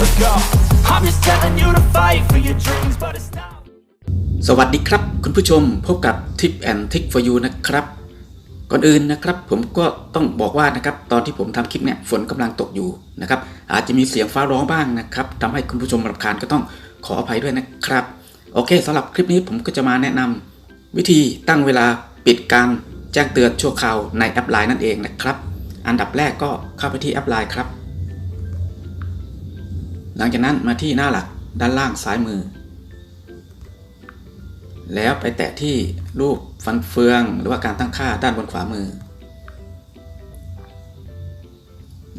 Let's go. I'm just telling you to fight for your dreams, but it's not. สวัสดีครับ คุณผู้ชมพบกับ Tip and Tick for you นะครับ ก่อนอื่นนะครับ ผมก็ต้องบอกว่านะครับตอนที่ผมทำคลิปเนี่ยฝนกำลังตกอยู่นะครับอาจจะมีเสียงฟ้าร้องบ้างนะครับทำให้คุณผู้ชมรำคาญก็ต้องขออภัยด้วยนะครับ โอเคสำหรับคลิปนี้ผมก็จะมาแนะนำวิธีตั้งเวลาปิดการแจ้งเตือนชั่วคราวในแอปไลน์นั่นเองนะครับ อันดับแรกก็เข้าไปที่แอปไลน์ครับ หลังจากนั้นมาที่หน้าหลักด้านล่างซ้ายมือ แล้วไปแตะที่รูปฟันเฟืองหรือว่าการตั้งค่าด้านบนขวามือ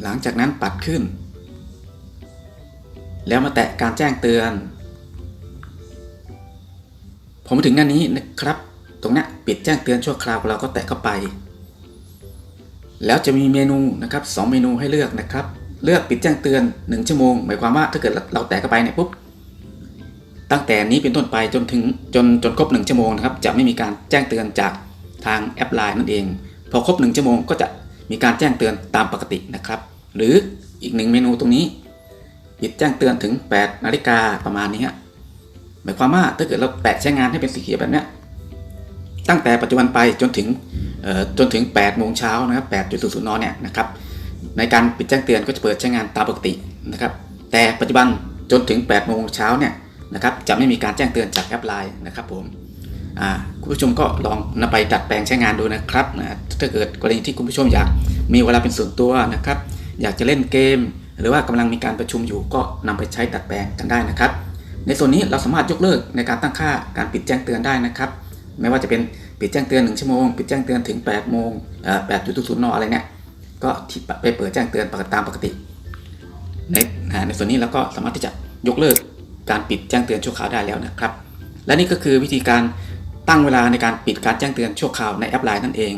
หลังจากนั้นปัดขึ้น แล้วมาแตะการแจ้งเตือน ผมถึงหน้านี้นะครับ ตรงนี้ปิดแจ้งเตือนชั่วคราวเราก็แตะเข้าไป แล้วจะมีเมนูนะครับสองเมนูให้เลือกนะครับ เลือกปิดแจ้งเตือน 1 ชั่วโมง หมายความว่าถ้าเกิดเราแตะเข้าไปเนี่ยปุ๊บตั้งแต่นี้เป็นต้นไปจนถึงจนจนครบ 1 ชั่วโมงนะครับจะไม่มีการแจ้งเตือนจากทางแอปไลน์นั่นเอง พอครบ 1 ชั่วโมงก็จะมีการแจ้งเตือนตามปกตินะครับ หรืออีกหนึ่งเมนูตรงนี้ปิดแจ้งเตือนถึง 8 นาฬิกาประมาณนี้ฮะหมายความว่าถ้าเกิดเราแตะใช้งานให้เป็นสีเขียวแบบเนี้ยตั้งแต่ปัจจุบันไปจนถึงเอ่อจนถึง 8 โมงเช้านะครับ8.00นเนี่ยนะครับ ในการปิดแจ้งเตือนก็จะเปิดใช้งานตามปกตินะครับแต่ปัจจุบันจนถึง8โมงเช้าเนี่ยนะครับจะไม่มีการแจ้งเตือนจากแอปไลน์นะครับผมคุณผู้ชมก็ลองนำไปดัดแปลงใช้งานดูนะครับนะถ้าเกิดกรณีที่คุณผู้ชมอยากมีเวลาเป็นส่วนตัวนะครับ อยากจะเล่นเกม หรือว่ากำลังมีการประชุมอยู่ก็นำไปใช้ดัดแปลงกันได้นะครับ ในส่วนนี้เราสามารถยกเลิกในการตั้งค่าการปิดแจ้งเตือนได้นะครับ ไม่ว่าจะเป็นปิดแจ้งเตือน 1 ชั่วโมง ปิดแจ้งเตือนถึง 8 โมงเอ่อ8.00นอะไรเนี่ย ก็ที่ไปเปิดแจ้งเตือนปกติตามปกติในอ่าในส่วนนี้เราก็สามารถที่จะยกเลิกการปิดแจ้งเตือนชั่วคราวได้แล้วนะครับ และนี่ก็คือวิธีการตั้งเวลาในการปิดการแจ้งเตือนชั่วคราวในแอปไลน์นั่นเอง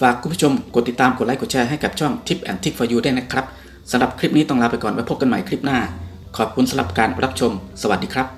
ฝากคุณผู้ชมกดติดตามกดไลค์กดแชร์ให้กับช่อง Tip and Trick for you ด้วยนะครับสำหรับคลิปนี้ต้องลาไปก่อนไว้พบกันใหม่คลิปหน้า ขอบคุณสำหรับการรับชม สวัสดีครับ